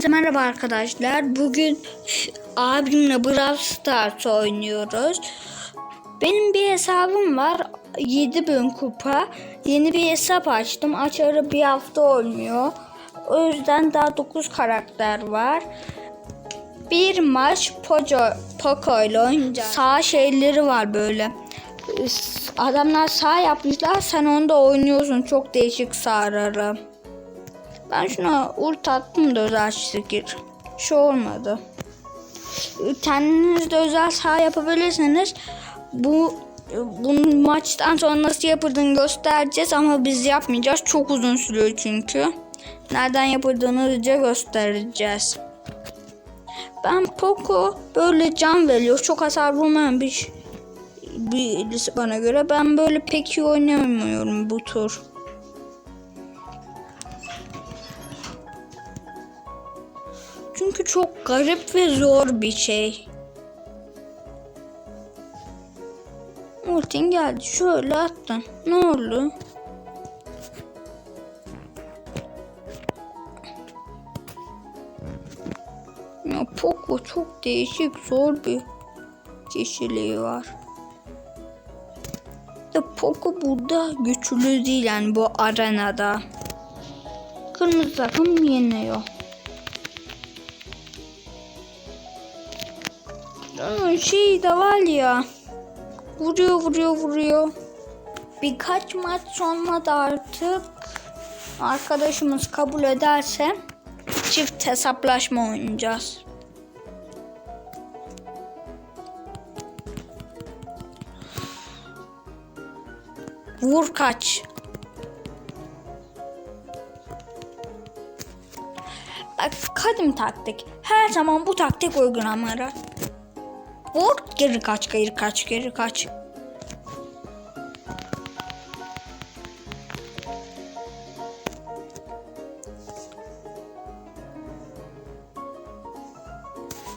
Hepinize merhaba arkadaşlar. Bugün abimle Brawl Stars oynuyoruz. Benim bir hesabım var. 7000 kupa. Yeni bir hesap açtım. Açarı bir hafta olmuyor. O yüzden daha 9 karakter var. Bir maç Poco, Poco ile oynayacağız. Sağ şeyleri var böyle. Adamlar sağ yapmışlar. Sen onda oynuyorsun. Çok değişik sağları. Ben şuna ult attım da özel şekil. Şu olmadı. Kendiniz de özel saha yapabilirsiniz. Bu bu maçtan sonra nasıl yapıldığını göstereceğiz ama biz yapmayacağız. Çok uzun sürüyor çünkü. Nereden yapıldığını hızlıca göstereceğiz. Ben Poco böyle can veriyor. Çok hasar vurmayan bir birisi bana göre. Ben böyle pek iyi oynamıyorum bu tur. Çok garip ve zor bir şey. Ultin geldi. Şöyle attın. Ne oldu? Ya Poco çok değişik, zor bir kişiliği var. De Poco burada güçlü değil yani bu arenada. Kırmızı takım yeniyor. Şey de var ya. Vuruyor vuruyor vuruyor. Birkaç maç sonra da artık arkadaşımız kabul ederse çift hesaplaşma oynayacağız. Vur kaç. Bak kadim taktik. Her zaman bu taktik uygulamalar. Vur geri kaç geri kaç geri kaç.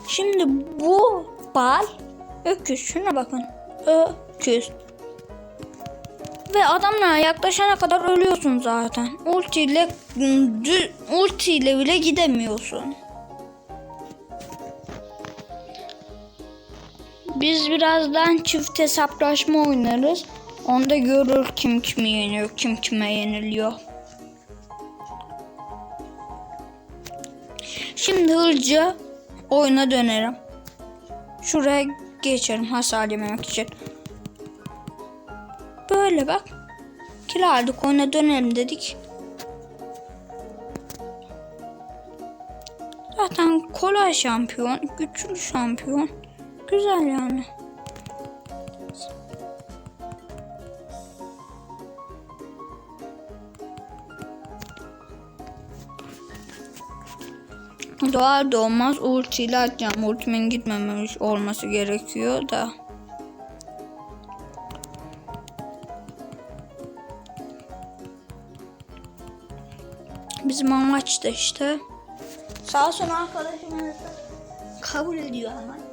Şimdi bu bal öküz şuna bakın. Öküz. Ve adamlara yaklaşana kadar ölüyorsun zaten. Ultiyle ultiyle bile gidemiyorsun. Biz birazdan çift hesaplaşma oynarız. Onda görür kim kimi yeniyor, kim kime yeniliyor. Şimdi hızlıca oyuna dönerim. Şuraya geçerim hasar yememek için. Böyle bak. Kilo aldık oyuna dönelim dedik. Zaten kolay şampiyon, güçlü şampiyon. Güzel yani. Doğar doğmaz ultiyle atacağım. Ultimin gitmemiş olması gerekiyor da. Bizim amaç da işte. Sağ olsun arkadaşımız kabul ediyor ama.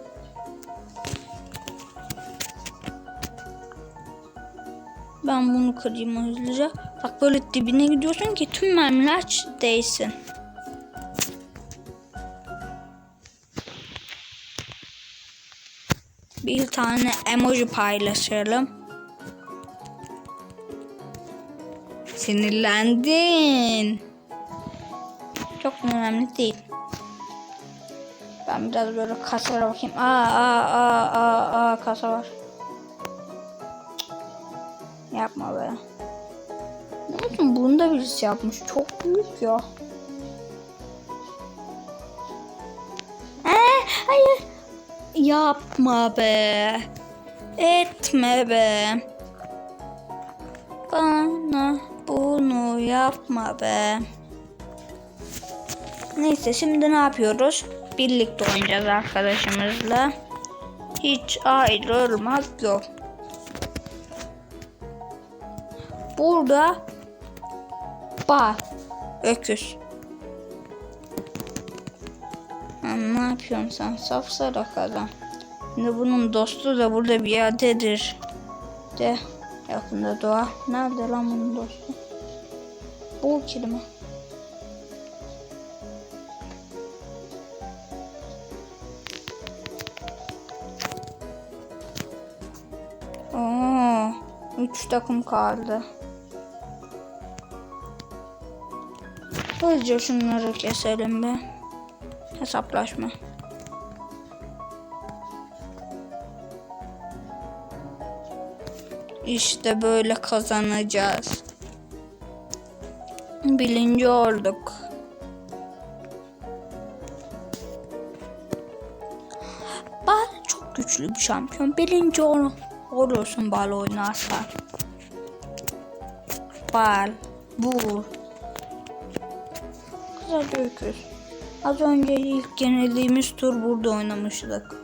Ben bunu kırayım hızlıca. Bak böyle dibine gidiyorsun ki tüm mermiler değsin. Bir tane emoji paylaşalım. Sinirlendin. Çok önemli değil. Ben biraz böyle kasalara bakayım. Aa aa aa aa, aa kasa var. Yapma be. Olsun bunu da birisi yapmış. Çok büyük ya. Ee, hayır. Yapma be. Etme be. Bana bunu yapma be. Neyse şimdi ne yapıyoruz? Birlikte oynayacağız arkadaşımızla. Hiç ayrılmak yok. Burada ba öküz. Ben ne yapıyorsun sen? Safsarak adam. Şimdi bunun dostu da burada bir yerdedir. De yakında doğa. Nerede lan bunun dostu? Bul kelime. Aa, üç takım kaldı. Hızlıca şunları keselim be. Hesaplaşma. İşte böyle kazanacağız. Birinci olduk. Bal çok güçlü bir şampiyon. Birinci ol olursun bal oynarsan. Bal, bu. Öküz. Az önce ilk yenildiğimiz tur burada oynamıştık.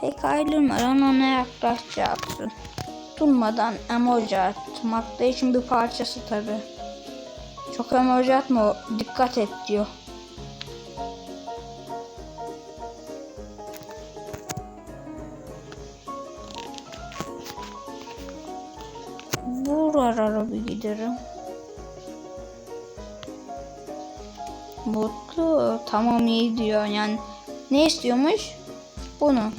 Pek ayrılmadan ona yaklaşacaksın. Durmadan emoji atmak da için bir parçası tabi. Çok emoji atma dikkat et diyor. Tamam iyi diyor. Yani ne istiyormuş? Bunu.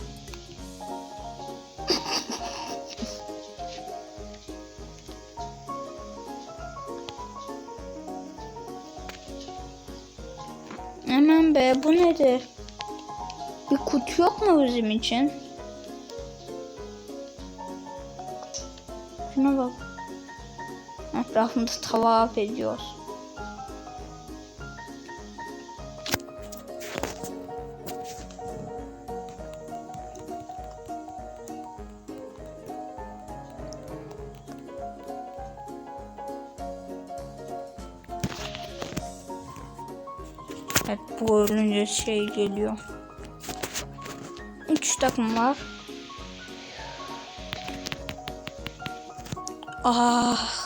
Hemen be bu nedir? Bir kutu yok mu bizim için? Şuna bak. Etrafında tavaf ediyoruz. Ölünce şey geliyor. Üç takım var. Ah.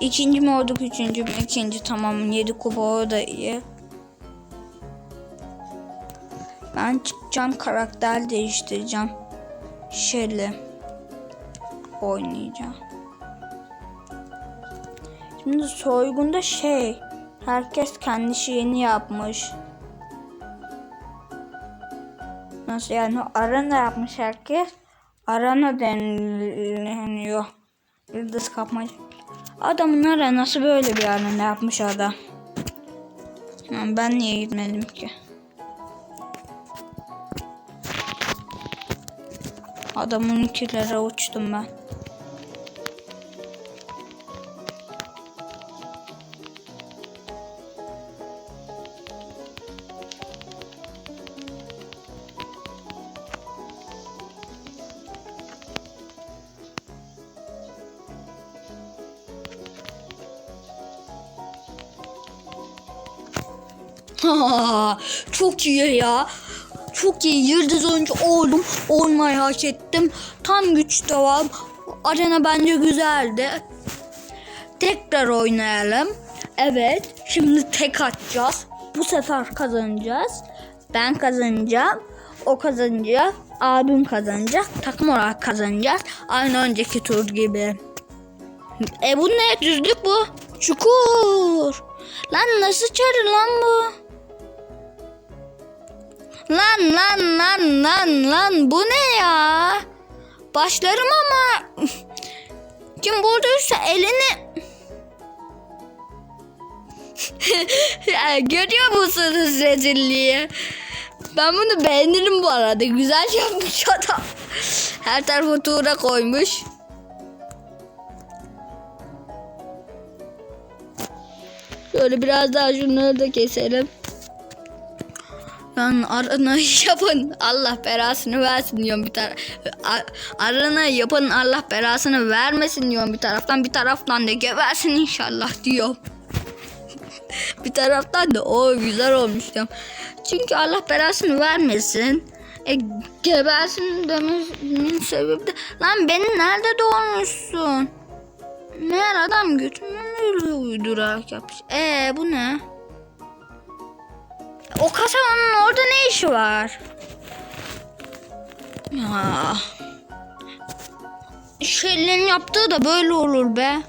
İkinci mi olduk üçüncü mü? İkinci tamam yedi kupa o da iyi. Ben çıkacağım karakter değiştireceğim. Shelly oynayacağım. Şimdi soygunda şey herkes kendi şeyini yapmış. Nasıl yani arena yapmış herkes. Arena deniliyor. Yıldız kapmaca. Adamın arenası böyle bir arena yapmış adam. Lan Ben niye gitmedim ki? Adamın ikilere uçtum ben. Çok iyi ya. Çok iyi. Yıldız oyuncu oldum. Olmayı hak ettim. Tam güç devam. Arena bence güzeldi. Tekrar oynayalım. Evet. Şimdi tek atacağız. Bu sefer kazanacağız. Ben kazanacağım. O kazanacak. Abim kazanacak. Takım olarak kazanacağız. Aynı önceki tur gibi. E bu ne? Düzlük bu. Çukur. Lan nasıl çarı lan bu? Lan lan lan lan lan bu ne ya? Başlarım ama kim bulduysa elini görüyor musunuz rezilliği? Ben bunu beğenirim bu arada. Güzel yapmış adam. Her tarafı tuğra koymuş. Şöyle biraz daha şunları da keselim. Lan arana yapın Allah belasını versin diyorum bir taraf. Arana yapın Allah belasını vermesin diyorum bir taraftan bir taraftan da gebersin inşallah diyorum. bir taraftan da o güzel olmuş diyorum. Çünkü Allah belasını vermesin. E, gebersin dememin sebebi de lan beni nerede doğurmuşsun? Meğer adam götümden öyle uydurak yapmış. E bu ne? O kasabanın orada ne işi var? Ya. Şeylerin yaptığı da böyle olur be.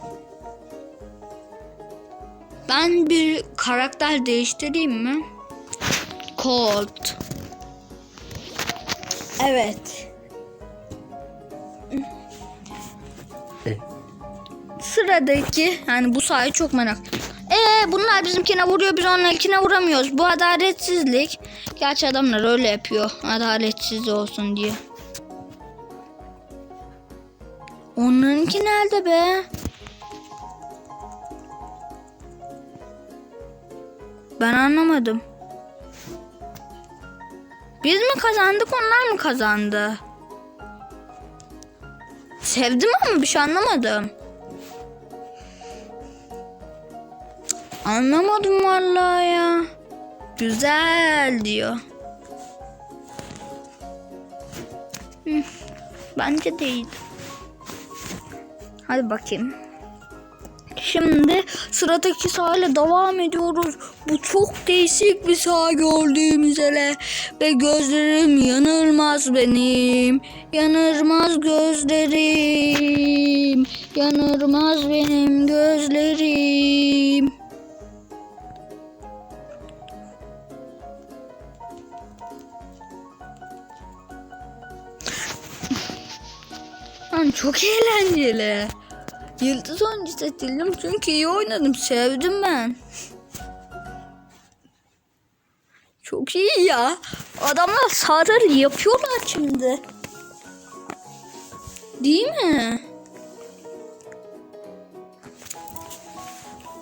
Ben bir karakter değiştireyim mi? Colt. Evet. E, Sıradaki yani bu sayı çok merak. Bunlar bizimkine vuruyor biz onlarkine vuramıyoruz. Bu adaletsizlik. Gerçi adamlar öyle yapıyor. Adaletsiz olsun diye. Onlarınki nerede be? Ben anlamadım. Biz mi kazandık onlar mı kazandı? Sevdim ama bir şey anlamadım. Anlamadım vallahi ya. Güzel diyor. Bence değil. Hadi bakayım. Şimdi sıradaki sahile devam ediyoruz. Bu çok değişik bir saha gördüğüm üzere. Ve gözlerim yanılmaz benim. Yanırmaz gözlerim. Yanırmaz benim gözlerim. Lan çok eğlenceli. Yıldız oyuncu seçildim çünkü iyi oynadım. Sevdim ben. Çok iyi ya. Adamlar sarı yapıyorlar şimdi. Değil mi?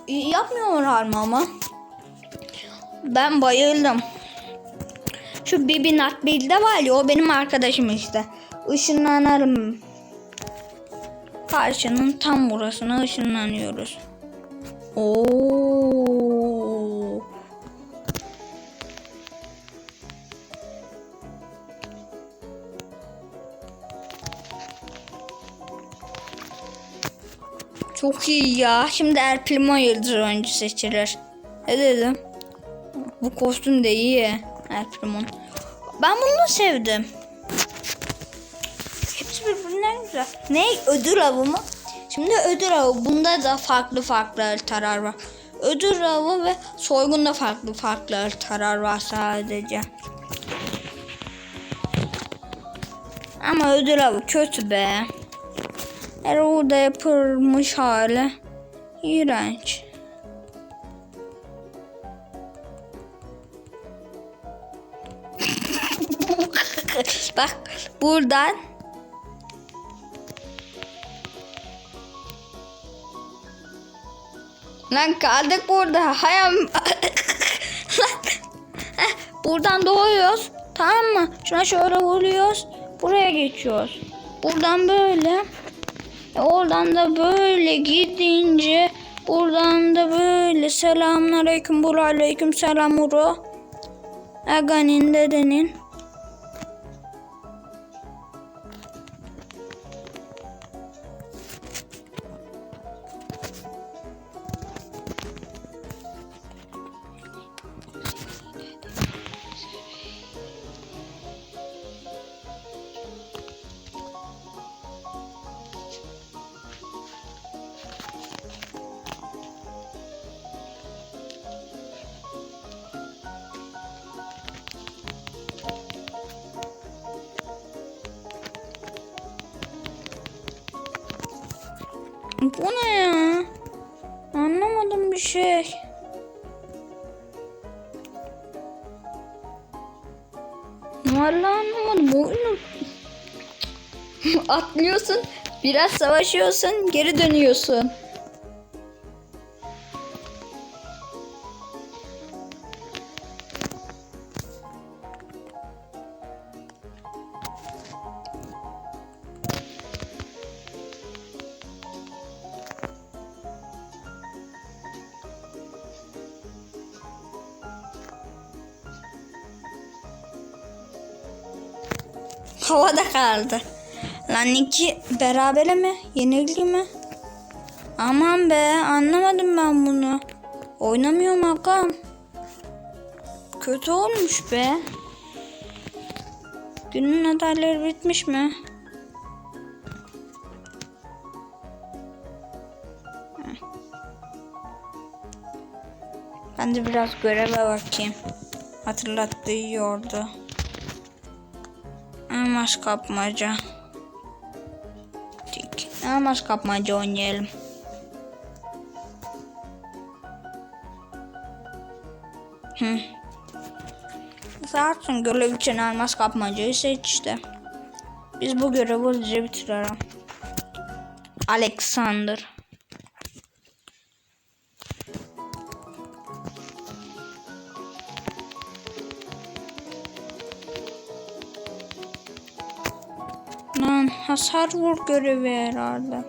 İyi yapmıyorlar mı ama? Ben bayıldım. Şu Bibi Natbil'de var ya o benim arkadaşım işte. Işınlanırım. Karşının tam burasına ışınlanıyoruz. Oo. Çok iyi ya. Şimdi El Primo yıldız oyuncu seçilir. Ne dedim? Bu kostüm de iyi. Primo'nun. Ben bunu sevdim. Güzel. Ne? Ödül avı mı? Şimdi ödül avı. Bunda da farklı farklı haritalar var. Ödül avı ve soygunda farklı farklı haritalar var sadece. Ama ödül avı kötü be. Her orada yapılmış hali. İğrenç. Bak buradan Lan kaldık burada. Hayam. Buradan doğuyoruz. Tamam mı? Şuna şöyle vuruyoruz. Buraya geçiyoruz. Buradan böyle. E, oradan da böyle gidince buradan da böyle selamun aleyküm bul aleyküm selam uru. Aga'nın dedenin. Atlıyorsun, biraz savaşıyorsun, geri dönüyorsun. Havada kaldı. Lan iki berabere mi? Yenildi mi? Aman be anlamadım ben bunu. Oynamıyorum Hakan. Kötü olmuş be. Günün adayları bitmiş mi? Ben de biraz göreve bakayım. Hatırlattığı. Ama Elmas kapmaca. Elmas kapmaca oynayalım. Hı. Zaten görev için elmas kapmacayı seçti. Biz bu görevi hızlıca bitirelim. Alexander. Vur görevi herhalde.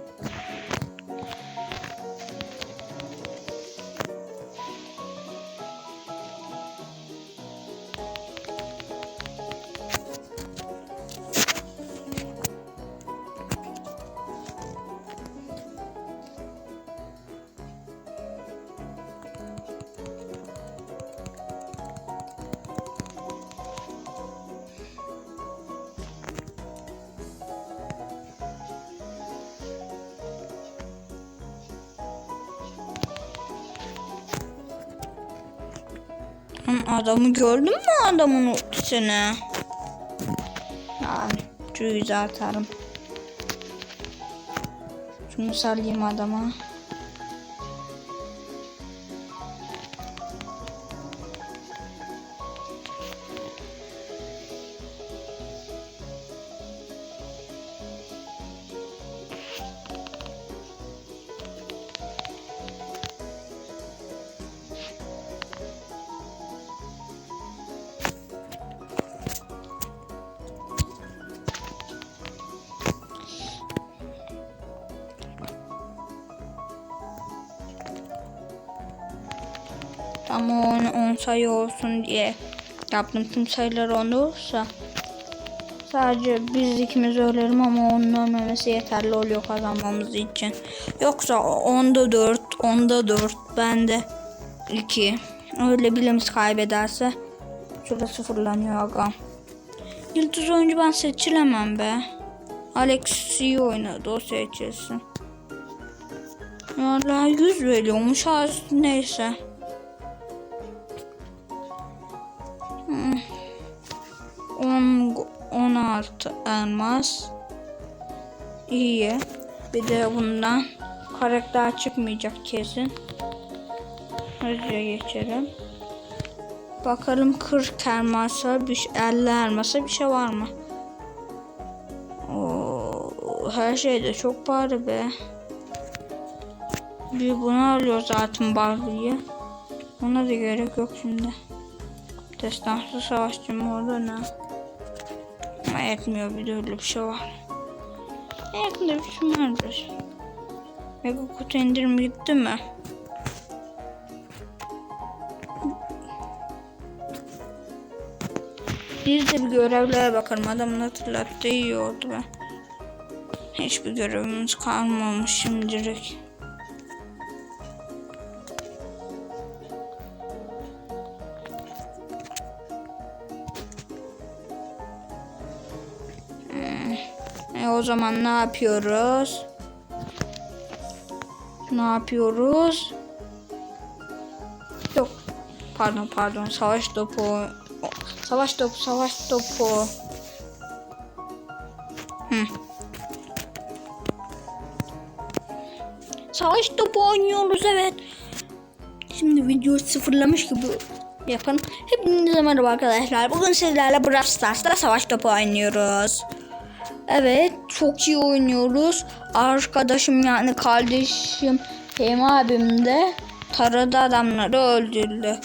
Adamı gördün mü adamın ultisini? Yani cüze atarım. Şunu salayım adama. Sayı olsun diye yaptım. Tüm sayılar onda olursa sadece biz ikimiz ölerim ama onun ölmemesi yeterli oluyor kazanmamız için. Yoksa onda 4, onda 4, bende 2. Öyle birimiz kaybederse şurada sıfırlanıyor aga. Yıldız oyuncu ben seçilemem be. Alex iyi oynadı o seçilsin. Vallahi 100 veriyormuş az neyse. 10 16 elmas. İyi. Bir de bundan karakter çıkmayacak kesin. Hızlıca geçelim. Bakalım 40 elmasa, bir, şey- 50 elmasa bir şey var mı? Oo, her şeyde çok pahalı be. Bir bunu alıyor zaten Barbie'yi. Ona da gerek yok şimdi. Destansı savaşçı mı orada ne? Ama etmiyor bir de öyle bir şey var. Yakında bir şey vardır. Mega kutu indirim gitti mi? Biz de bir görevlere bakalım. Adamın hatırlattığı iyi oldu be. Hiçbir görevimiz kalmamış şimdilik. O zaman ne yapıyoruz? Ne yapıyoruz? Yok. Pardon pardon. Savaş topu. Savaş topu, savaş topu. Hı. Savaş topu oynuyoruz evet. Şimdi videoyu sıfırlamış gibi yapın. Hepinize merhaba arkadaşlar. Bugün sizlerle Brawl Stars'ta savaş topu oynuyoruz. Evet çok iyi oynuyoruz. Arkadaşım yani kardeşim Hem abim de taradı adamları öldürdü.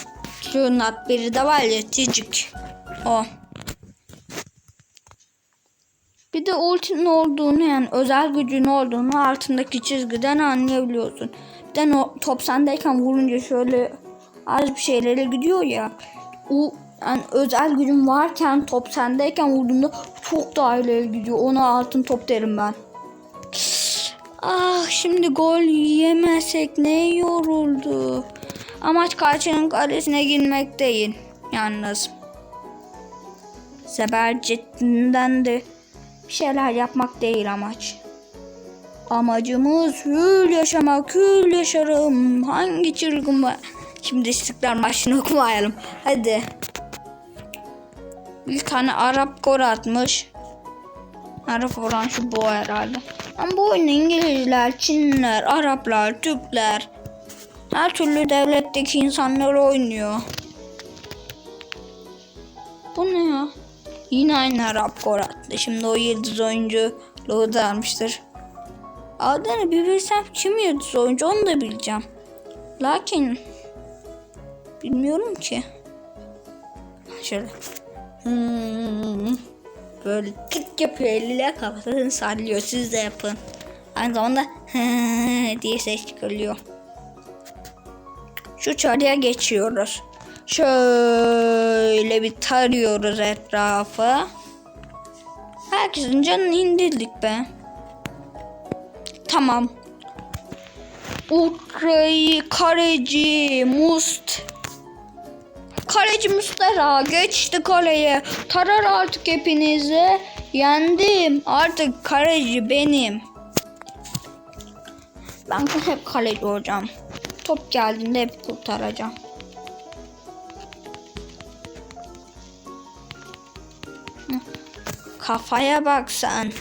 Nat biri de var ya cicik. O. Bir de ultinin olduğunu yani özel gücün olduğunu altındaki çizgiden anlayabiliyorsun. Bir de no, top sendeyken vurunca şöyle az bir şeylere gidiyor ya. O yani özel gücün varken top sendeyken vurduğunda çok daha ileri gidiyor. Ona altın top derim ben. Ah şimdi gol yemesek ne yoruldu. Amaç karşının kalesine girmek değil. Yalnız. Sebercetinden de bir şeyler yapmak değil amaç. Amacımız hül yaşamak, hül yaşarım. Hangi çılgın var? Şimdi İstiklal Marşı'nı okumayalım. Hadi. Bir tane Arap gol atmış. Arap olan şu bu herhalde. Ama bu oyunu İngilizler, Çinliler, Araplar, Türkler her türlü devletteki insanlar oynuyor. Bu ne ya? Yine aynı Arap gol attı. Şimdi o yıldız oyunculuğu da almıştır. Adını bir bilsem kim yıldız oyuncu onu da bileceğim. Lakin bilmiyorum ki. Şöyle. Hmm. Böyle tık yapıyor eliyle kafasını sallıyor. Siz de yapın. Aynı zamanda diye ses çıkarıyor. Şu çarıya geçiyoruz. Şöyle bir tarıyoruz etrafı. Herkesin canını indirdik be. Tamam. Ultra'yı kaleci Must. Kaleci Mustera geçti kaleye. Tarar artık hepinizi. Yendim. Artık kaleci benim. Ben hep kaleci olacağım. Top geldiğinde hep kurtaracağım. Kafaya bak sen.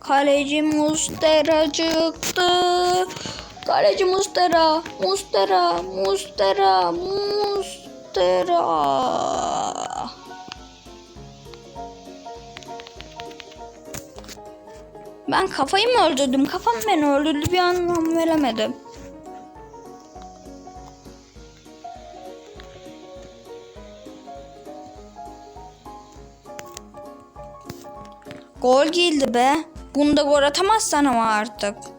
Kaleci Mustera çıktı. Kaleci Mustera, Mustera, Mustera, Mustera. Ben kafayı mı öldürdüm? Kafam beni öldürdü bir anlam veremedim. Gol geldi be. Bunda gol atamazsan ama artık.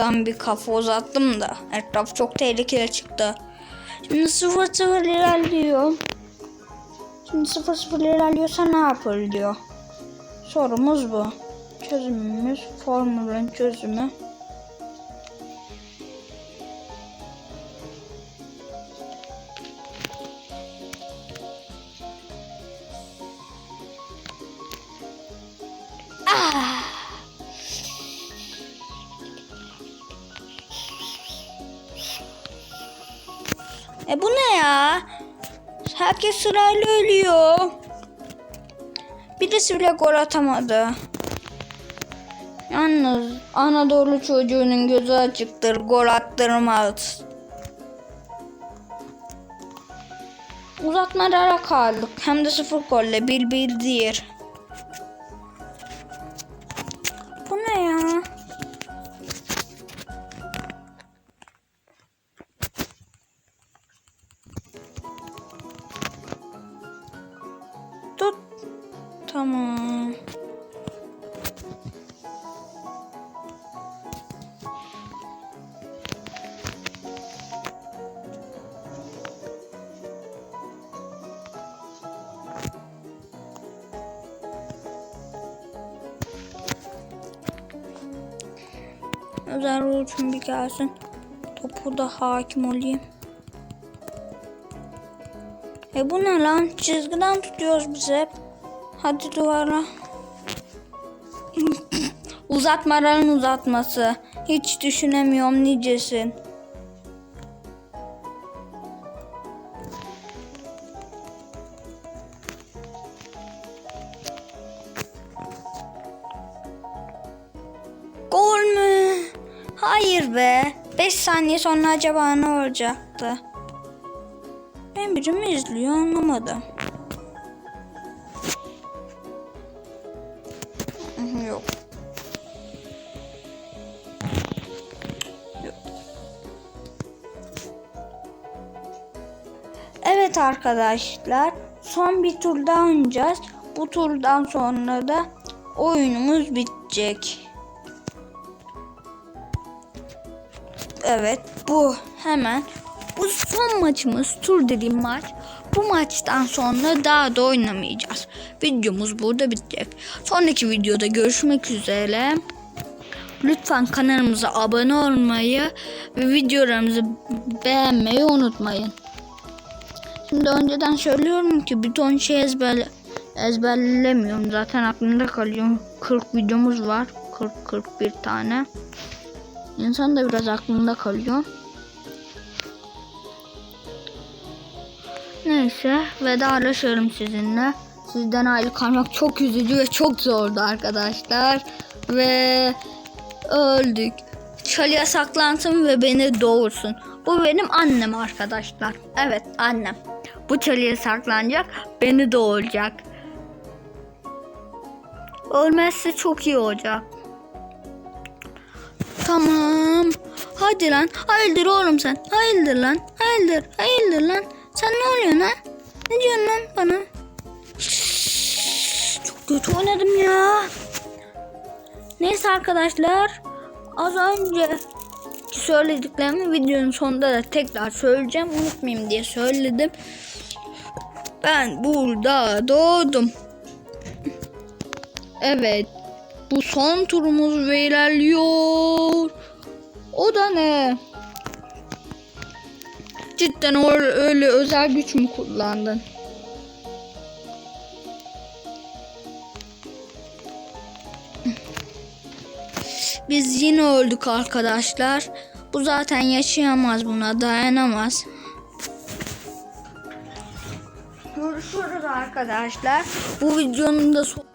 Hı, Aradan bir kafa uzattım da etraf çok tehlikeli çıktı. Şimdi 0 0 ilerliyor. Şimdi 0 0 ilerliyorsa ne yapılır diyor. Sorumuz bu. Çözümümüz formülün çözümü. E bu ne ya? Herkes sırayla ölüyor. Birisi bile gol atamadı. Yalnız Anadolu çocuğunun gözü açıktır. Gol attırmaz. Uzatmalara kaldık. Hem de sıfır golle. Bir bir diğer. Özel olsun bir gelsin. Topu da hakim olayım. E bu ne lan? Çizgiden tutuyoruz biz hep. Hadi duvara. Uzatmaların uzatması. Hiç düşünemiyorum nicesin. Sonra acaba ne olacaktı? Ben biri mi izliyor anlamadım. Yok. Yok. Evet arkadaşlar. Son bir tur daha oynayacağız. Bu turdan sonra da oyunumuz bitecek. Evet bu hemen bu son maçımız tur dediğim maç. Bu maçtan sonra daha da oynamayacağız. Videomuz burada bitecek. Sonraki videoda görüşmek üzere. Lütfen kanalımıza abone olmayı ve videolarımızı beğenmeyi unutmayın. Şimdi önceden söylüyorum ki bir ton şey ezberle ezberlemiyorum zaten aklımda kalıyor. 40 videomuz var. 40-41 tane. İnsan da biraz aklında kalıyor. Neyse vedalaşıyorum sizinle. Sizden ayrı kalmak çok üzücü ve çok zordu arkadaşlar. Ve öldük. Çalıya saklansın ve beni doğursun. Bu benim annem arkadaşlar. Evet annem. Bu çalıya saklanacak, beni doğuracak. Ölmezse çok iyi olacak. Tamam. Hadi lan. Hayırdır oğlum sen. Hayırdır lan. Hayırdır. Hayırdır lan. Sen ne oluyorsun ha? Ne diyorsun lan bana? Çok kötü oynadım ya. Neyse arkadaşlar. Az önce söylediklerimi videonun sonunda da tekrar söyleyeceğim. Unutmayayım diye söyledim. Ben burada doğdum. Evet. Bu son turumuz ve ilerliyor. O da ne? Cidden öyle özel güç mü kullandın? Biz yine öldük arkadaşlar. Bu zaten yaşayamaz buna, dayanamaz. Görüşürüz arkadaşlar. Bu videonun da son-